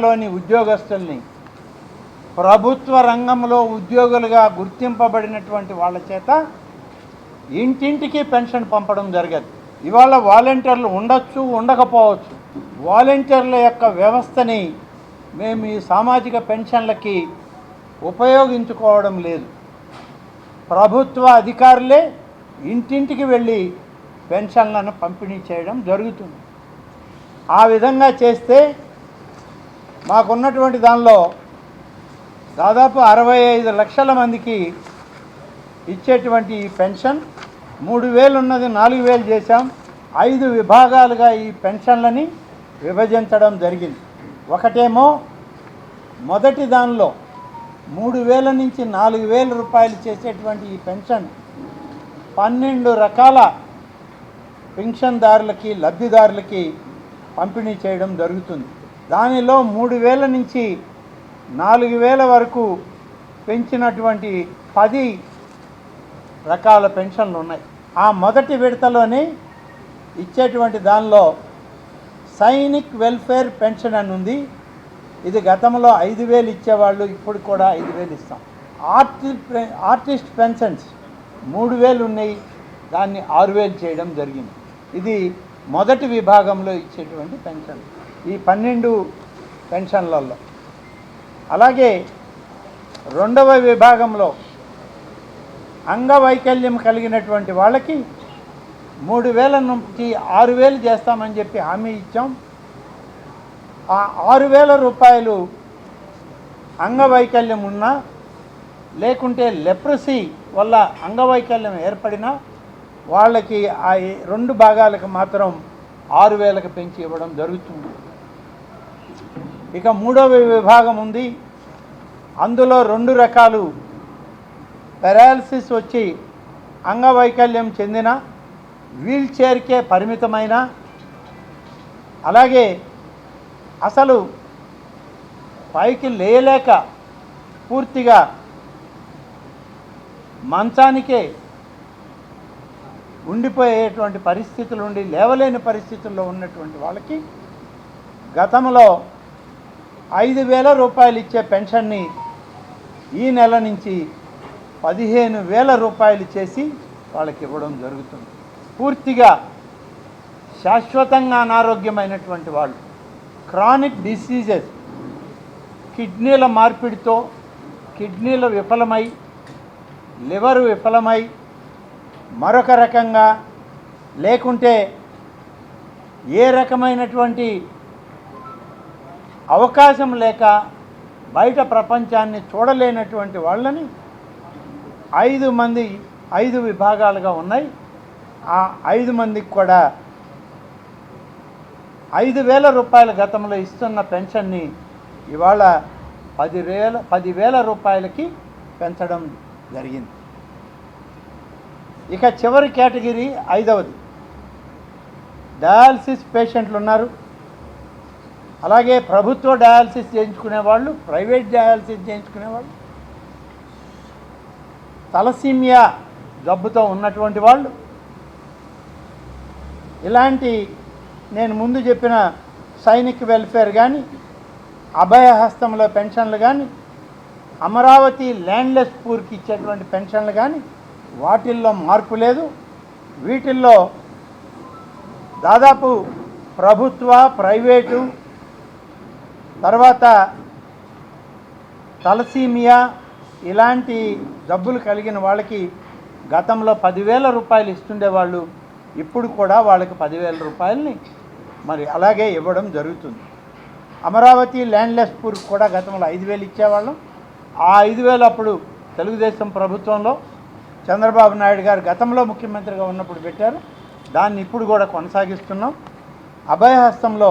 లోని ఉద్యోగస్తుల్ని ప్రభుత్వ రంగంలో ఉద్యోగులుగా గుర్తింపబడినటువంటి వాళ్ళ చేత ఇంటింటికి పెన్షన్ పంపడం జరగదు. ఇవాళ వాలంటీర్లు ఉండొచ్చు ఉండకపోవచ్చు. వాలంటీర్ల యొక్క వ్యవస్థని మేము ఈ సామాజిక పెన్షన్లకి ఉపయోగించుకోవడం లేదు. ప్రభుత్వ అధికారులే ఇంటింటికి వెళ్ళి పెన్షన్లను పంపిణీ చేయడం జరుగుతుంది. ఆ విధంగా చేస్తే మాకున్నటువంటి దానిలో దాదాపు అరవై ఐదు లక్షల మందికి ఇచ్చేటువంటి ఈ పెన్షన్ మూడు వేలు ఉన్నది నాలుగు వేలు చేశాం. ఐదు విభాగాలుగా ఈ పెన్షన్లని విభజించడం జరిగింది. ఒకటేమో మొదటి దానిలో మూడు వేల నుంచి నాలుగు వేల రూపాయలు చేసేటువంటి ఈ పెన్షన్ పన్నెండు రకాల పెన్షన్దారులకి లబ్ధిదారులకి పంపిణీ చేయడం జరుగుతుంది. దానిలో మూడు వేల నుంచి నాలుగు వేల వరకు పెంచినటువంటి పది రకాల పెన్షన్లు ఉన్నాయి. ఆ మొదటి విడతలోనే ఇచ్చేటువంటి దానిలో సైనిక్ వెల్ఫేర్ పెన్షన్ అని ఉంది. ఇది గతంలో ఐదు వేలు ఇచ్చేవాళ్ళు ఇప్పుడు కూడా ఐదు వేలు ఇస్తాం. ఆర్టి ఆర్టిస్ట్ పెన్షన్స్ మూడు వేలు ఉన్నాయి. దాన్ని ఆరు వేలు చేయడం జరిగింది. ఇది మొదటి విభాగంలో ఇచ్చేటువంటి పెన్షన్ ఈ పన్నెండు పెన్షన్లలో. అలాగే రెండవ విభాగంలో అంగవైకల్యం కలిగినటువంటి వాళ్ళకి మూడు వేల నుంచి ఆరు వేలు చేస్తామని చెప్పి హామీ ఇచ్చాం. ఆ ఆరు వేల రూపాయలు అంగవైకల్యం ఉన్నా లేకుంటే లెప్రసీ వల్ల అంగవైకల్యం ఏర్పడినా వాళ్ళకి ఆ రెండు భాగాలకు మాత్రం ఆరు వేలకు పెంచి ఇవ్వడం జరుగుతుంది. ఇక మూడవ విభాగం ఉంది. అందులో రెండు రకాలు. పెరాలసిస్ వచ్చి అంగవైకల్యం చెందిన వీల్ చైర్కే పరిమితమైన అలాగే అసలు పైకి లేయలేక పూర్తిగా మంచానికే ఉండిపోయేటువంటి పరిస్థితులు ఉండి లేవలేని పరిస్థితుల్లో ఉన్నటువంటి వాళ్ళకి గతంలో ఐదు వేల రూపాయలు ఇచ్చే పెన్షన్ని ఈ నెల నుంచి పదిహేను వేల రూపాయలు చేసి వాళ్ళకి ఇవ్వడం జరుగుతుంది. పూర్తిగా శాశ్వతంగా అనారోగ్యమైనటువంటి వాళ్ళు క్రానిక్ డిసీజెస్ కిడ్నీల మార్పిడితో కిడ్నీలు విఫలమై లివర్ విఫలమై మరొక రకంగా లేకుంటే ఏ రకమైనటువంటి అవకాశం లేక బయట ప్రపంచాన్ని చూడలేనటువంటి వాళ్ళని ఐదు మంది ఐదు విభాగాలుగా ఉన్నాయి. ఆ ఐదు మందికి కూడా ఐదు వేల రూపాయల గతంలో ఇస్తున్న పెన్షన్ని ఇవాళ పదివేల పదివేల రూపాయలకి పెంచడం జరిగింది. ఇక చివరి కేటగిరీ ఐదవది. డయాలసిస్ పేషెంట్లు ఉన్నారు అలాగే ప్రభుత్వ డయాలసిస్ చేయించుకునే వాళ్ళు ప్రైవేట్ డయాలసిస్ చేయించుకునే వాళ్ళు తలసీమియా జబ్బుతో ఉన్నటువంటి వాళ్ళు. ఇలాంటి నేను ముందు చెప్పిన సైనిక్ వెల్ఫేర్ కానీ అభయహస్తంలో పెన్షన్లు కానీ అమరావతి ల్యాండ్లెస్ పూర్కి ఇచ్చేటువంటి పెన్షన్లు కానీ వాటిల్లో మార్పు లేదు. వీటిల్లో దాదాపు ప్రభుత్వ ప్రైవేటు తర్వాత తలసీమియా ఇలాంటి జబ్బులు కలిగిన వాళ్ళకి గతంలో పదివేల రూపాయలు ఇస్తుండేవాళ్ళు ఇప్పుడు కూడా వాళ్ళకి పదివేల రూపాయలని మరి అలాగే ఇవ్వడం జరుగుతుంది. అమరావతి ల్యాండ్లెస్ పూర్ కూడా గతంలో ఐదు వేలు ఇచ్చేవాళ్ళం. ఆ ఐదు వేలు అప్పుడు తెలుగుదేశం ప్రభుత్వంలో చంద్రబాబు నాయుడు గారు గతంలో ముఖ్యమంత్రిగా ఉన్నప్పుడు పెట్టారు. దాన్ని ఇప్పుడు కూడా కొనసాగిస్తున్నాం. అభయహస్తంలో